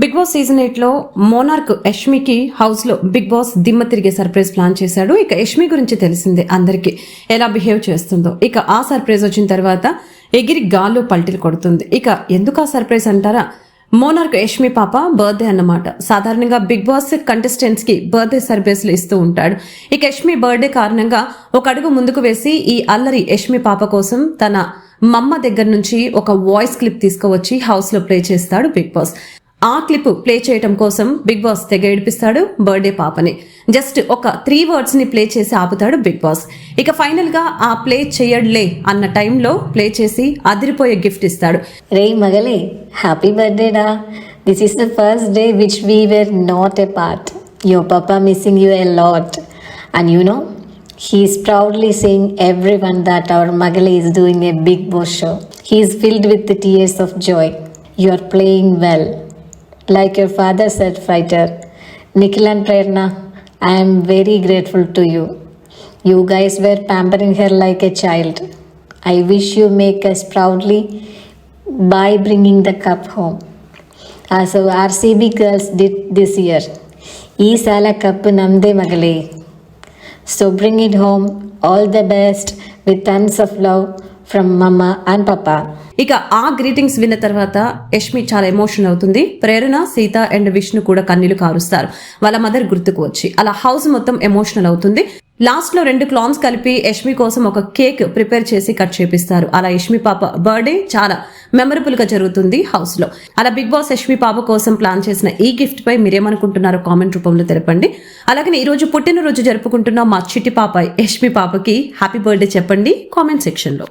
Big boss season ఎయిట్లో monarch యష్మికి హౌస్లో బిగ్ బాస్ దిమ్మ తిరిగే సర్ప్రైజ్ ప్లాన్ చేశాడు. ఇక యష్మి గురించి తెలిసిందే అందరికి. ఎలా బిహేవ్ చేస్తుందో. ఇక ఆ సర్ప్రైజ్ వచ్చిన తర్వాత ఎగిరి గాల్లో పల్టీలు కొడుతుంది. ఇక ఎందుకు ఆ సర్ప్రైజ్ అంటారా? మోనార్క్ యష్మి పాప బర్త్డే అన్నమాట. సాధారణంగా బిగ్ బాస్ కంటెస్టెంట్స్కి బర్త్డే సర్ప్రైజ్లు ఇస్తూ ఉంటాడు. ఇక యష్మి బర్త్డే కారణంగా ఒక అడుగు ముందుకు వేసి ఈ అల్లరి యష్మి పాప కోసం తన మమ్మ దగ్గర నుంచి ఒక వాయిస్ క్లిప్ తీసుకువచ్చి హౌస్లో ప్లే చేస్తాడు బిగ్ బాస్. ఆ క్లిప్ ప్లే చేయటం కోసం బిగ్ బాస్ తెగ ఏడిపిస్తాడు బర్త్డే పాపని. జస్ట్ ఒక త్రీ వర్డ్స్ని ప్లే చేసి ఆపుతాడు బిగ్ బాస్. ఇక ఫైనల్గా ఆ ప్లే చేయడలే అన్న టైంలో ప్లే చేసి అదిరిపోయే గిఫ్ట్ ఇస్తాడు. రే మగలే హ్యాపీ బర్త్డే డా. This is the first day which we were not a part your papa missing you a lot and you know he's proudly seeing everyone that our మగలే is doing a Big Boss show he's filled with tears of joy you playing well Like your father said, fighter. Nikhil and Prerna, I am very grateful to you. You guys were pampering her like a child. I wish you make us proudly by bringing the cup home. As our RCB girls did this year. ಈ ಸಲ cup ನಮ್ದೇ ಮಗಳೇ so bring it home all the best with tons of love From mamma and papa ఇక ఆ greetings విన్న తర్వాత యష్మి చాలా emotion అవుతుంది. ప్రేరణ సీత అండ్ విష్ణు కూడా కన్నీలు కారుస్తారు. వాళ్ళ మదర్ గుర్తుకు వచ్చి. అలా హౌస్ మొత్తం ఎమోషనల్ అవుతుంది. లాస్ట్లో రెండు క్లాన్స్ కలిపి యష్మి కోసం ఒక కేక్ ప్రిపేర్ చేసి కట్ చేపిస్తారు. అలా యష్మి పాప బర్త్డే చాలా మెమరబుల్గా జరుగుతుంది హౌస్లో. అలా బిగ్ బాస్ యష్మి పాప కోసం ప్లాన్ చేసిన ఈ గిఫ్ట్ పై మీరేమనుకుంటున్నారో కామెంట్ రూపంలో తెలపండి. అలాగే ఈ రోజు పుట్టినరోజు జరుపుకుంటున్న మా చిట్టి పాప యష్మి పాపకి హ్యాపీ బర్త్డే చెప్పండి కామెంట్ సెక్షన్లో.